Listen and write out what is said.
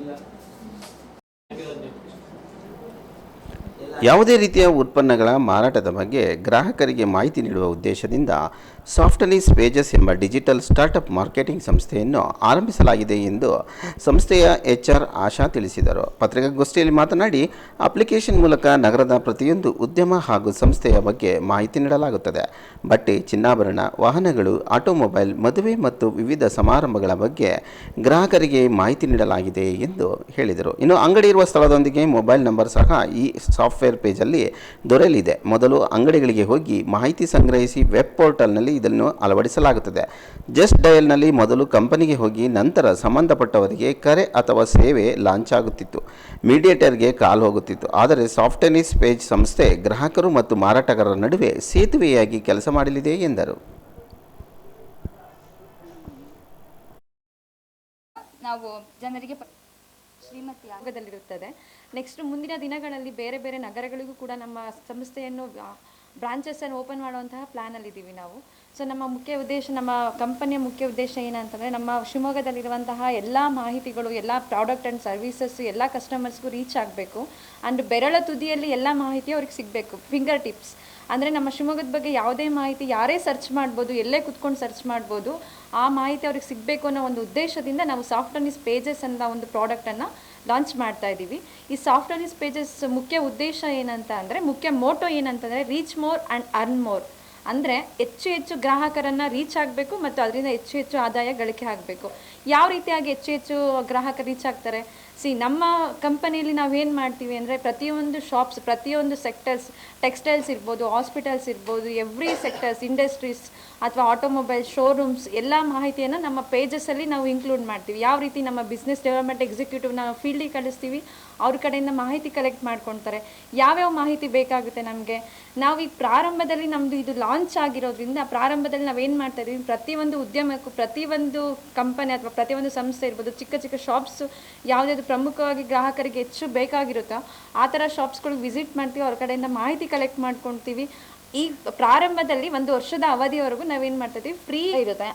película ಯಾವುದೇ ರೀತಿಯ ಉತ್ಪನ್ನಗಳ ಮಾರಾಟದ ಬಗ್ಗೆ ಗ್ರಾಹಕರಿಗೆ ಮಾಹಿತಿ ನೀಡುವ ಉದ್ದೇಶದಿಂದ ಸಾಫ್ಟಲೀಸ್ ಪೇಜಸ್ ಎಂಬ ಡಿಜಿಟಲ್ ಸ್ಟಾರ್ಟಪ್ ಮಾರ್ಕೆಟಿಂಗ್ ಸಂಸ್ಥೆಯನ್ನು ಆರಂಭಿಸಲಾಗಿದೆ ಎಂದು ಸಂಸ್ಥೆಯ ಎಚ್ ಆರ್ ಆಶಾ ತಿಳಿಸಿದರು. ಪತ್ರಿಕಾಗೋಷ್ಠಿಯಲ್ಲಿ ಮಾತನಾಡಿ, ಅಪ್ಲಿಕೇಶನ್ ಮೂಲಕ ನಗರದ ಪ್ರತಿಯೊಂದು ಉದ್ಯಮ ಹಾಗೂ ಸಂಸ್ಥೆಯ ಬಗ್ಗೆ ಮಾಹಿತಿ ನೀಡಲಾಗುತ್ತದೆ. ಬಟ್ಟೆ, ಚಿನ್ನಾಭರಣ, ವಾಹನಗಳು, ಆಟೋಮೊಬೈಲ್, ಮದುವೆ ಮತ್ತು ವಿವಿಧ ಸಮಾರಂಭಗಳ ಬಗ್ಗೆ ಗ್ರಾಹಕರಿಗೆ ಮಾಹಿತಿ ನೀಡಲಾಗಿದೆ ಎಂದು ಹೇಳಿದರು. ಇನ್ನು ಅಂಗಡಿ ಇರುವ ಸ್ಥಳದೊಂದಿಗೆ ಮೊಬೈಲ್ ನಂಬರ್ ಸಹ ಈ ಸಾಫ್ಟ್ವೇರ್ ಪೇಜಲ್ಲಿ ದೊರೆಯಲಿದೆ. ಮೊದಲು ಅಂಗಡಿಗಳಿಗೆ ಹೋಗಿ ಮಾಹಿತಿ ಸಂಗ್ರಹಿಸಿ ವೆಬ್ ಪೋರ್ಟಲ್ನಲ್ಲಿ ಇದನ್ನು ಅಳವಡಿಸಲಾಗುತ್ತದೆ. ಜಸ್ಟ್ ಡಯಲ್ನಲ್ಲಿ ಮೊದಲು ಕಂಪನಿಗೆ ಹೋಗಿ ನಂತರ ಸಂಬಂಧಪಟ್ಟವರಿಗೆ ಕರೆ ಅಥವಾ ಸೇವೆ ಲಾಂಚ್ ಆಗುತ್ತಿತ್ತು ಮೀಡಿಯೇಟರ್ಗೆ ಕಾಲ್ ಹೋಗುತ್ತಿತ್ತು. ಆದರೆ ಸಾಫ್ಟ್ವೇರ್ ಪೇಜ್ ಸಂಸ್ಥೆ ಗ್ರಾಹಕರು ಮತ್ತು ಮಾರಾಟಗಾರರ ನಡುವೆ ಸೇತುವೆಯಾಗಿ ಕೆಲಸ ಮಾಡಲಿದೆ ಎಂದರು. ನಾವು ಜನರಿಗೆ ಶ್ರೀಮತಿ ಆಗದಲ್ಲಿರುತ್ತದೆ ನೆಕ್ಸ್ಟ್ ಮುಂದಿನ ದಿನಗಳಲ್ಲಿ ಬೇರೆ ಬೇರೆ ನಗರಗಳಿಗೂ ಕೂಡ ನಮ್ಮ ಸಂಸ್ಥೆಯನ್ನು ಬ್ರಾಂಚಸನ್ನು ಓಪನ್ ಮಾಡುವಂತಹ ಪ್ಲ್ಯಾನಲ್ಲಿದ್ದೀವಿ ನಾವು. ಸೊ ನಮ್ಮ ಮುಖ್ಯ ಉದ್ದೇಶ, ನಮ್ಮ ಕಂಪನಿಯ ಮುಖ್ಯ ಉದ್ದೇಶ ಏನಂತಂದರೆ ನಮ್ಮ ಶಿವಮೊಗ್ಗದಲ್ಲಿರುವಂತಹ ಎಲ್ಲ ಮಾಹಿತಿಗಳು, ಎಲ್ಲ ಪ್ರಾಡಕ್ಟ್ ಆ್ಯಂಡ್ ಸರ್ವೀಸಸ್ಸು ಎಲ್ಲ ಕಸ್ಟಮರ್ಸ್ಗೂ ರೀಚ್ ಆಗಬೇಕು. ಆ್ಯಂಡ್ ಬೆರಳ ತುದಿಯಲ್ಲಿ ಎಲ್ಲ ಮಾಹಿತಿ ಅವ್ರಿಗೆ ಸಿಗಬೇಕು. ಫಿಂಗರ್ ಟಿಪ್ಸ್ ಅಂದರೆ ನಮ್ಮ ಶಿವಮೊಗ್ಗದ ಬಗ್ಗೆ ಯಾವುದೇ ಮಾಹಿತಿ, ಯಾರೇ ಸರ್ಚ್ ಮಾಡ್ಬೋದು, ಎಲ್ಲೇ ಕುತ್ಕೊಂಡು ಸರ್ಚ್ ಮಾಡ್ಬೋದು, ಆ ಮಾಹಿತಿ ಅವ್ರಿಗೆ ಸಿಗಬೇಕು ಅನ್ನೋ ಒಂದು ಉದ್ದೇಶದಿಂದ ನಾವು ಸಾಫ್ಟ್ವೇರ್ನಿಸ್ ಪೇಜಸ್ ಅಂತ ಒಂದು ಪ್ರಾಡಕ್ಟನ್ನು ಲಾಂಚ್ ಮಾಡ್ತಾ ಇದ್ದೀವಿ. ಈ ಸಾಫ್ಟ್ವೇರ್ನಿಸ್ ಪೇಜಸ್ ಮುಖ್ಯ ಉದ್ದೇಶ ಏನಂತ ಅಂದರೆ, ಮುಖ್ಯ ಮೋಟೋ ಏನಂತಂದರೆ reach more and earn more ಅಂದರೆ ಹೆಚ್ಚು ಹೆಚ್ಚು ಗ್ರಾಹಕರನ್ನು ರೀಚ್ ಆಗಬೇಕು ಮತ್ತು ಅದರಿಂದ ಹೆಚ್ಚು ಹೆಚ್ಚು ಆದಾಯ ಗಳಿಕೆ ಆಗಬೇಕು. ಯಾವ ರೀತಿಯಾಗಿ ಹೆಚ್ಚು ಹೆಚ್ಚು ಗ್ರಾಹಕರು ರೀಚ್ ಆಗ್ತಾರೆ? ಸಿ ನಮ್ಮ ಕಂಪನಿಯಲ್ಲಿ ನಾವೇನು ಮಾಡ್ತೀವಿ ಅಂದರೆ ಪ್ರತಿಯೊಂದು ಶಾಪ್ಸ್ ಪ್ರತಿಯೊಂದು ಸೆಕ್ಟರ್ಸ್ ಟೆಕ್ಸ್ಟೈಲ್ಸ್ ಇರ್ಬೋದು ಹಾಸ್ಪಿಟಲ್ಸ್ ಇರ್ಬೋದು ಎವ್ರಿ ಸೆಕ್ಟರ್ಸ್ ಇಂಡಸ್ಟ್ರೀಸ್ ಅಥವಾ ಆಟೋಮೊಬೈಲ್ ಶೋರೂಮ್ಸ್ ಎಲ್ಲ ಮಾಹಿತಿಯನ್ನು ನಮ್ಮ ಪೇಜಸ್ಸಲ್ಲಿ ನಾವು ಇನ್ಕ್ಲೂಡ್ ಮಾಡ್ತೀವಿ. ಯಾವ ರೀತಿ ನಮ್ಮ ಬಿಸ್ನೆಸ್ ಡೆವಲಪ್ಮೆಂಟ್ ಎಕ್ಸಿಕ್ಯೂಟಿವ್ ನಾವು ಫೀಲ್ಡಿಗೆ ಕಳಿಸ್ತೀವಿ, ಅವ್ರ ಕಡೆಯಿಂದ ಮಾಹಿತಿ ಕಲೆಕ್ಟ್ ಮಾಡ್ಕೊತಾರೆ. ಯಾವ್ಯಾವ ಮಾಹಿತಿ ಬೇಕಾಗುತ್ತೆ ನಮಗೆ? ನಾವು ಈಗ ಪ್ರಾರಂಭದಲ್ಲಿ ನಮ್ಮದು ಇದು ಲಾಂಚ್ ಆಗಿರೋದ್ರಿಂದ ಪ್ರಾರಂಭದಲ್ಲಿ ನಾವೇನು ಮಾಡ್ತಾ ಇದ್ದೀವಿ ಪ್ರತಿಯೊಂದು ಉದ್ಯಮಕ್ಕೂ ಪ್ರತಿಯೊಂದು ಕಂಪನಿ ಅಥವಾ ಪ್ರತಿಯೊಂದು ಸಂಸ್ಥೆ ಇರ್ಬೋದು, ಚಿಕ್ಕ ಚಿಕ್ಕ ಶಾಪ್ಸ್ ಯಾವುದಾದ್ರು ಪ್ರಮುಖವಾಗಿ ಗ್ರಾಹಕರಿಗೆ ಹೆಚ್ಚು ಬೇಕಾಗಿರುತ್ತೋ ಆ ಥರ ಶಾಪ್ಸ್ಗಳಿಗೆ ವಿಸಿಟ್ ಮಾಡ್ತೀವಿ, ಅವ್ರ ಕಡೆಯಿಂದ ಮಾಹಿತಿ ಕಲೆಕ್ಟ್ ಮಾಡ್ಕೊಳ್ತೀವಿ ಈ ಪ್ರಾರಂಭದಲ್ಲಿ ಒಂದು ವರ್ಷದ ಅವಧಿವರೆಗೂ ನಾವೇನು ಮಾಡ್ತಾ ಇದ್ದೀವಿ ಫ್ರೀ ಇರುತ್ತೆ.